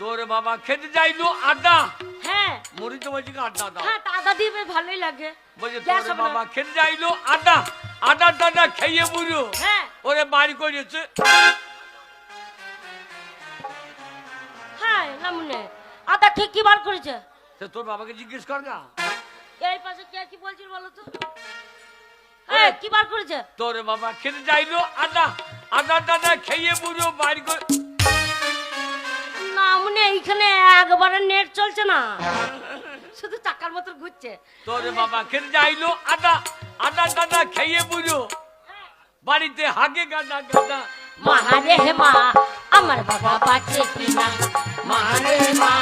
তোর বাবা খেতে যাইলো আড্ডা? হ্যাঁ। মরি তো বলছি আড্ডা দাও। হ্যাঁ দাদা দিয়ে বেশ ভালোই লাগে। বলছে তোর না। বাবা খেতে যাইলো আড্ডা। আড্ডা টাড্ডা খেয়ে বুঝো হ্যাঁ। ওরে বাড়ি করেছে হ্যাঁ লামুনে আদা ঠিক কি বার করেছে? সে তোর বাবাকে জিজ্ঞেস কর না। এই পাশে কে কি বলছিল বলো তো? হ্যাঁ কি বার করেছে? তোর বাবা খেতে যাইলো আড্ডা। আড্ডা টাড্ডা খেয়ে বুঝো বাড়ি করে না মনে এইখানে একবারে নেট চলছে না। শুধু চাকার মতো ঘুরছে। তোরে বাবা খেতে যাইলো আটা আটা টাড্ডা খেয়ে বুঝো। বাড়িতে হাগে গাদা গাদা। মাহারে হে মা আমার বাবা বাঁচে কিনা? মাহারে মা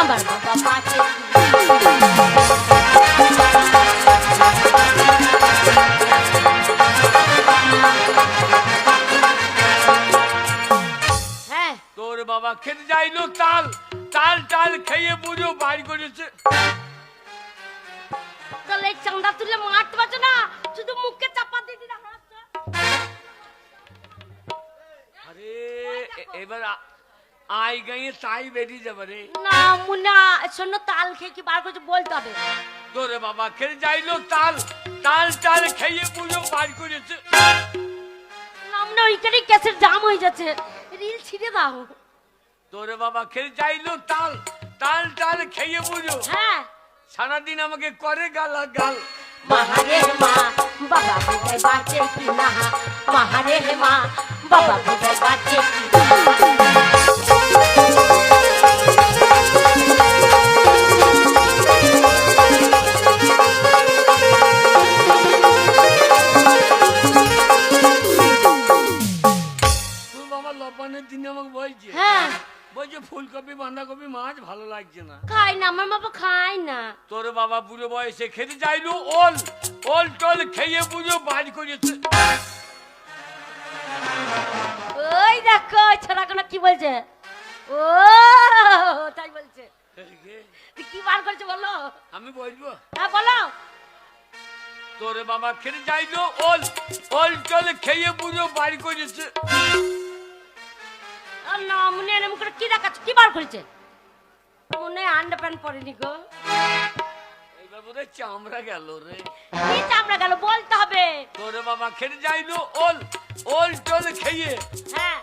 আমার বাবা বাঁচে হ্যাঁ আই গাইয়ে তাই বেরিয়ে যাবে রে না মুন্না শোনো তাল খেয়ে কি বার করছে বলতে হবে তোরে বাবা খেতে যাইলো তাল তাল টাল খেয়ে বুঝো বাড়ি করেছে ওইখানে জাম হয়ে যাচ্ছে রিল ছিঁড়ে দাও তোরে বাবা খেতে যাইলো তাল তাল টাল খেয়ে বুঝো হ্যাঁ সারাদিন আমাকে করে গালা গাল মাহারে মা বাবা বাঁচে মা বাবা বুঝে বাঁচে কি না তোর বাবা লবণের দিনে আমাকে বলছে হ্যাঁ। বলছে ফুলকপি বাঁধাকপি মাছ ভালো লাগছে না। খাই না আমার বাবা খাই না। তোর বাবা বুড়ো বয়সে খেতে যাইলো ওল ওল টোল খেয়ে বুঝো বাড়ি করেছে। দেখো ছোড়াগুলো কি বলছে? ও তাই বলছে। কি বার করছে বলো? আমি বলব। হ্যাঁ বলো। তোর বাবা খেতে যাইলো ওল ওল টোল খেয়ে বুঝো বাড়ি করেছে। না মনে এরম করে কি দেখাচ্ছে? কি বার করেছে? মনে আন্ডার প্যান্ট পরেনি গো। বোধহয় চামড়া গেল রে। কি চামড়া গেল বলতে হবে। তোর বাবা খেতে যাইলো ওল ওল টোল খেয়ে। হ্যাঁ।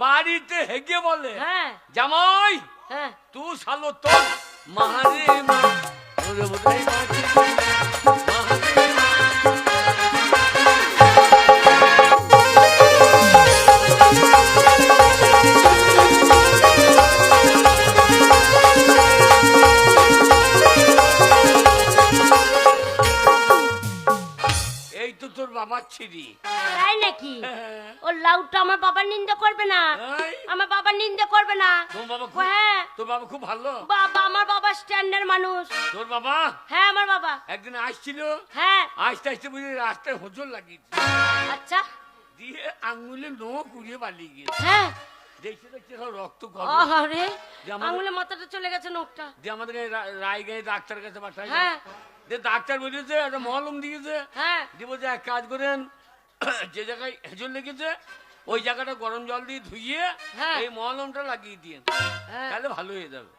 বাড়িতে হেগে বলে হ্যাঁ। জামাই হ্যাঁ। তু সালো তোর মাহারে মা তোর বোধহয় বাবা হ্যাঁ। তোর বাবা খুব ভালো। বাবা আমার বাবা স্ট্যান্ডার্ড মানুষ। তোর বাবা? হ্যাঁ আমার বাবা। একদিন আসছিল? হ্যাঁ। আসতে আসতে বুঝি রাস্তায় হোজল লাগিয়েছে। আচ্ছা। দিয়ে আঙ্গুলে নখ উড়িয়ে পালিয়ে গিয়েছে। হ্যাঁ। দেখছে দেখছে সব রক্ত আঙুলে মাথাটা চলে গেছে দিয়ে ডাক্তার কাছে পাঠাই হ্যাঁ। দিয়ে ডাক্তার বলেছে একটা মলম দিয়েছে। হ্যাঁ। দিয়ে বলছে এক কাজ করেন যে জায়গায় হেজল লেগেছে ওই জায়গাটা গরম জল দিয়ে ধুইয়ে হ্যাঁ। এই মলমটা লাগিয়ে দিয়ে হ্যাঁ। তাহলে ভালো হয়ে যাবে।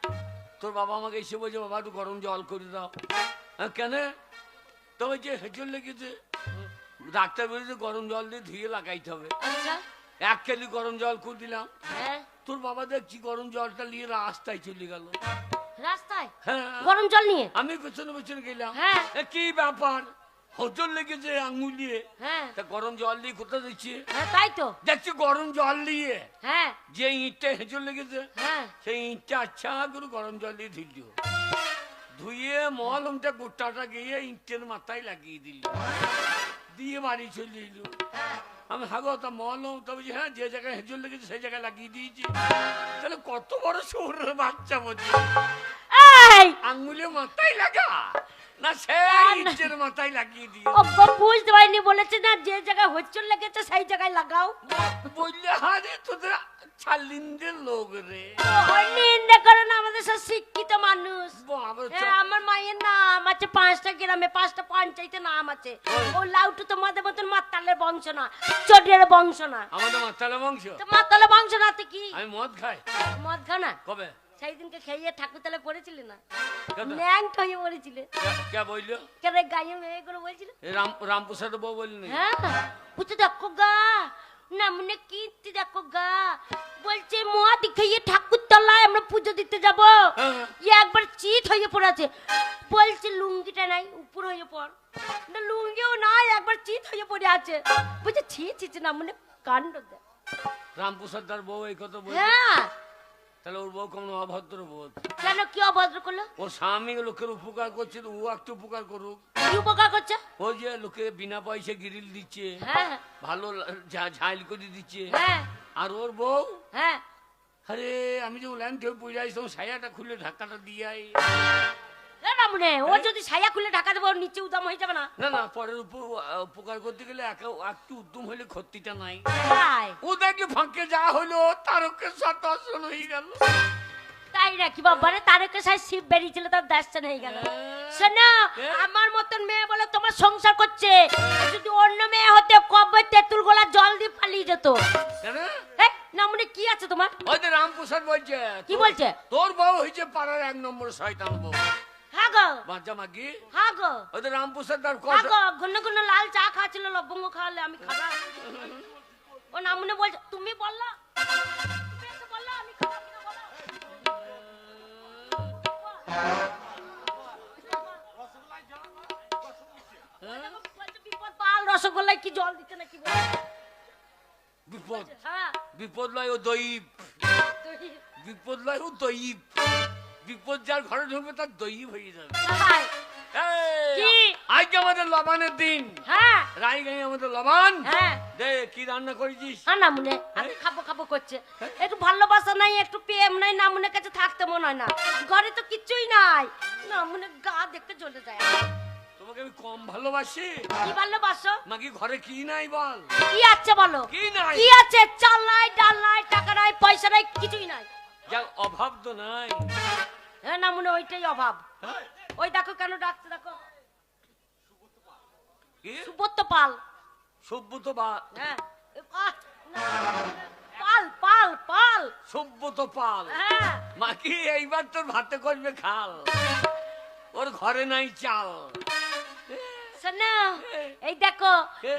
তোর বাবা আমাকে এসে বলছে বাবা একটু গরম জল করে দাও। হ্যাঁ কেন? তো বলছে হেজল লেগেছে। ডাক্তার বলেছে গরম জল দিয়ে ধুয়ে লাগাইতে হবে। আচ্ছা। এক কেজি গরম জল করে দিলাম। হ্যাঁ। তোর বাবা দেখছি গরম জলটা নিয়ে রাস্তায় চলে গেল। রাস্তায়? হ্যাঁ। গরম জল নিয়ে? আমি পেছনে পেছনে গেলাম। হ্যাঁ। কি ব্যাপার? হোটেল লেগেছে আঙুলিয়ে। হ্যাঁ। তা গরম জল দিয়ে কোথায় দিচ্ছি। হ্যাঁ তাই তো। দেখছি গরম জল দিয়ে। হ্যাঁ। যে ইঁটটা হেঁচল লেগেছে হ্যাঁ। সেই ইঁটটা আচ্ছা করে গরম জল দিয়ে ধুইল ধুয়ে মলমটা গোটাটা গিয়ে ইঁটের মাথায় লাগিয়ে দিল। দিয়ে বাড়ি চলে এলো। আমি হাগো তা মলম তবে যে হ্যাঁ যে জায়গায় হেঁচল লেগেছে সেই জায়গায় লাগিয়ে দিয়েছি। তাহলে কত বড় শহরের বাচ্চা বলছি। এই! আঙ্গুলে মাথায় লাগা। না সেই না। মাথায় লাগিয়ে দিয়ে ও বুঝতে পারিনি বলেছে না যে জায়গায় হচ্চল লেগেছে সেই জায়গায় লাগাও। বললে হারে তোদের ছালিন্দের লোক রে। ওই করে না আমাদের সব শিক্ষিত মানুষ। হ্যাঁ আমার মায়ের না আমার আছে পাঁচটা গ্রামে পাঁচটা পঞ্চায়েতে নাম আছে। ও লাউটু তোমাদের মতন মাতালের বংশ না চটিয়ার বংশ না। আমাদের মাতালে বংশ? তো মাতালের বংশ না তো কি? আমি মদ খাই। মদ খা না? কবে? সেই দিনকে খেয়ে ঠাকুর তালে পড়েছিলে না? ন্যাংট হয়ে পড়েছিলে কে- কে বলল? কেন গায়ে মেয়ে করে বলছিলে? রাম রামপ্রসাদ বউ বললি হ্যাঁ বুঝতে দেখো গা না মনে কীর্তি দেখো গা। বলছে মদ খেয়ে ঠাকুর তলায় আমরা পুজো দিতে যাব। হ্যাঁ। ইয়ে একবার চিত হয়ে পড়েছে। বলছে লুঙ্গিটা নাই উপর হয়ে পড়। না লুঙ্গিও নাই একবার চিত হয়ে পড়ে আছে বুঝছে ছি ছি না মনে কাণ্ড দেখ রামপ্রসাদ তার বউ এই কথা বলছে? হ্যাঁ তাহলে ওর বউ কেমন অভদ্র বোধ? কেন কি অভদ্র করল? ওর স্বামী লোকের উপকার করছে তো ও একটু উপকার করুক। কি উপকার করছে? ও যে লোকে বিনা পয়সা গিরিল দিচ্ছে হ্যাঁ। ভালো ঝাইল করে দিচ্ছে। হ্যাঁ। আর ওর বউ? হ্যাঁ। আরে আমি যে থেকে পড়ে আসতাম সায়াটা খুলে ঢাকাটা দিয়ে আই মনে ও যদি ছায়া খুলে ঢাকা দেবো নিচে উদাম হয়ে যাবে না। না না পরের উপর উপকার করতে গেলে একা- একটু উদ্যম হলে ক্ষতিটা নাই। তাই? ও দেখলে ফাঁকে যা হলো তারকের সাথে আসন হয়ে গেল। তাই নাকি বাবারে তারকে সাই শিব বেরিয়েছিল তার দর্শন হয়ে গেল। শোনো হ্যাঁ? আমার মতন মেয়ে বলে তোমার সংসার করছে। যদি অন্য মেয়ে হতে কবে তেঁতুল গোলা জল দিয়ে পালিয়ে যেত? মনে কি আছে তোমার? ওই যে রামপ্রসাদ বলছে কি বলছে? তোর বউ হয়েছে পাড়ার এক নম্বর শয়তান বউ। হ্যাঁ গো বাচ্চা মাগি? হ্যাঁ গো ওই যে রামপ্রসাদ তার কথা ঘন ঘন লাল চা খাচ্ছিল লবঙ্গ খাওয়ালে আমি খাবা। ও না মনে বলছে তুমি বললা রসগোল্লায় কি জল দিতে নাকি বিপদ? হ্যাঁ। বিপদ লয় ও দইব। বিপদ লয় ও দইব। বিপদ যার ঘরে ঢুকবে তার দই হয়ে যাবে। কি? আজকে আমাদের লবানের দিন। হ্যাঁ। রাই গাই আমাদের লবান। হ্যাঁ। দে কি রান্না করেছিস? হ্যাঁ না মনে আমি খাব খাব করছে। একটু ভালোবাসা নাই একটু প্রেম নাই না মনে কাছে থাকতে মনে হয় না। ঘরে তো কিচ্ছুই নাই। না মনে গা দেখতে জ্বলে যায়। তোমাকে আমি কম ভালোবাসি। কি ভালোবাসো? নাকি ঘরে কি নাই বল? কি আছে বলো? কি নাই? কি আছে? চাল নাই ডাল নাই টাকা নাই পয়সা নাই কিছুই নাই। যা অভাব তো নাই। হ্যাঁ না মনে ওইটাই অভাব। হ্যাঁ? ওই দেখো কেন ডাকছে দেখো। কি? সুব্রত পাল। সুব্রত পাল? হ্যাঁ। পাল পাল পাল। সুব্রত পাল? হ্যাঁ। মাকি এইবার তোর ভাতে করবে খাল? ওর ঘরে নাই চাল। শোনো এই দেখো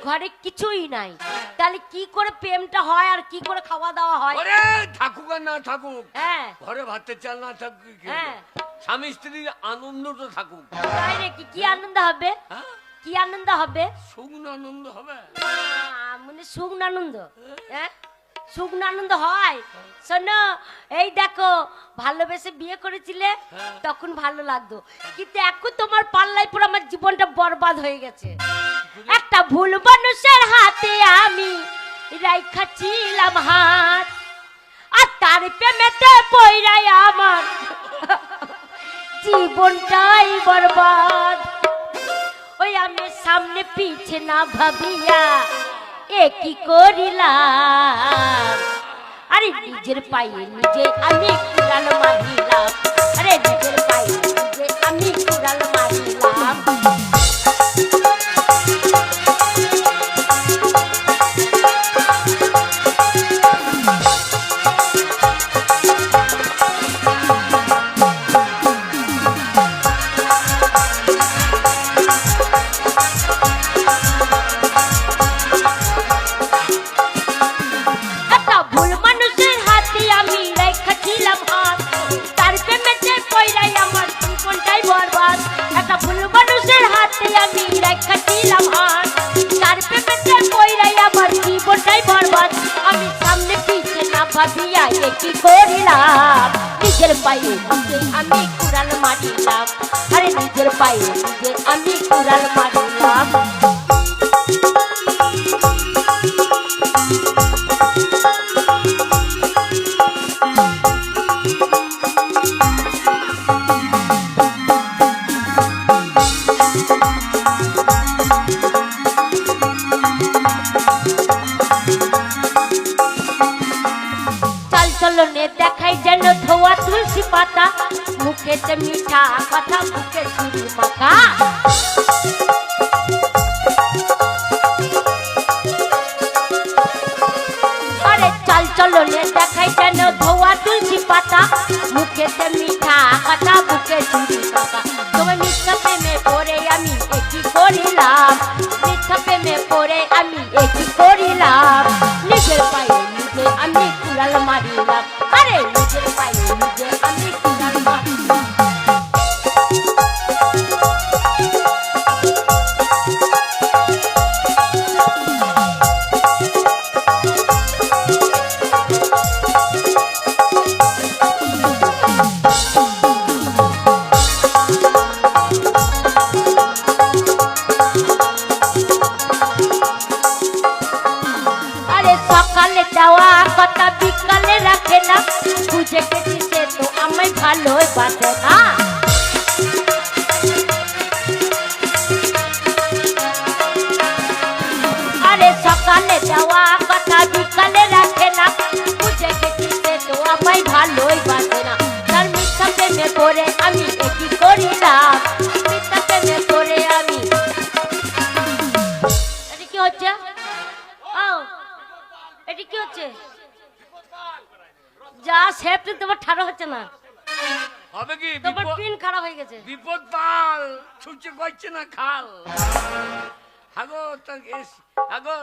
ঘরে কিছুই নাই। তাহলে কি করে প্রেমটা হয় আর কি করে খাওয়া দাওয়া হয়? ওরে থাকুক আর না থাকুক হ্যাঁ। ঘরে ভাতের চাল না থাকুক হ্যাঁ। স্বামী স্ত্রীর আনন্দ তো থাকুক। তাই নাকি? কি আনন্দ হবে? হ্যাঁ। কি আনন্দ হবে? শুকনো আনন্দ হবে? মানে শুকনো আনন্দ? হ্যাঁ? শুকনো আনন্দ হয়। শোনো এই দেখো ভালোবেসে বিয়ে করেছিলে হ্যাঁ। তখন ভালো লাগতো। কিন্তু এখন তোমার পাল্লাই পুরো আমার জীবনটা বরবাদ হয়ে গেছে। একটা ভুল মানুষের হাতে আমি রাইখা ছিলাম হাত আর তার প্রেমেতে পইরাই আমার জীবনটাই বরবাদ। ওই আমি সামনে পিছে না ভাবিয়া এ করিলাম? আরে নিজের পায়ে নিজে আমি কুড়াল মারিলাম। আরে নিজের পায়ে নিজে আমি কুড়াল মারিলাম। আমি কুড়াল মারিলাম আরে নিজের পায়ে নিজে আমি কুড়াল মারিলাম আমি একই করিলাম নিজের পায়ে নিজে আমি কুড়াল মারিলাম। আরে নিজের পায়ে নিজে। যাওয়া কথা বিকালে রাখে না। বুঝে গেছি সে তো আমায় ভালোই বাসে না। হচ্ছে না। হবে কি? তোমার পিন খারাপ হয়ে গেছে। বিপদ পাল ছুটছে করছে না খাল। আগো তো আগো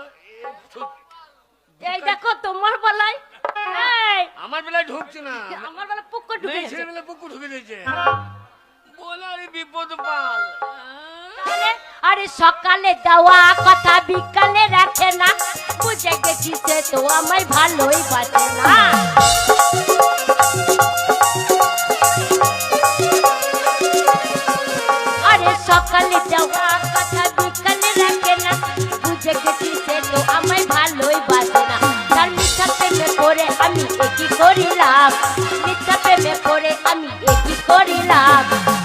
এই দেখো তোমার বেলায় এই। আমার বেলায় ঢুকছে না। আমার বেলা পুকুর ঢুকে গেছে। ছেলে বেলা পুকুর ঢুকে দিয়েছে বলারে বিপদ পাল। আরে সকালে দেওয়া কথা বিকালে রাখে না। বুঝে গেছি সে তো আমায় ভালোই বাসে না। আমি একই করিলাম?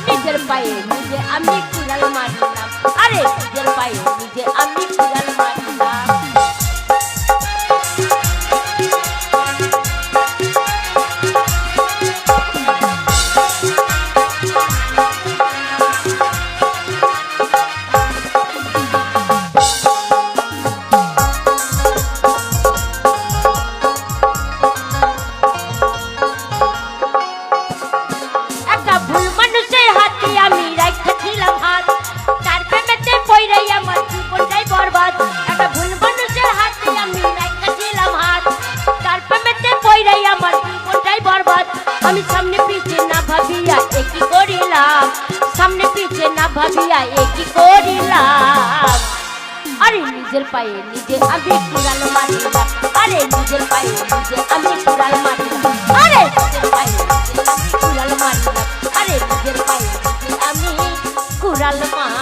আমি সামনে পিছে না ভাবিয়া একই করিলাম? সামনে পিছে না ভাবিয়া একই করিলাম? আরে নিজের পায়ে নিজে আমি কুড়াল মারিলাম। আরে নিজের পায়ে নিজে আমি কুড়াল মারিলাম। আরে নিজের পায়ে নিজে আমি কুড়াল মারিলাম। আরে নিজের পায়ে নিজে আমি কুড়াল মারিলাম।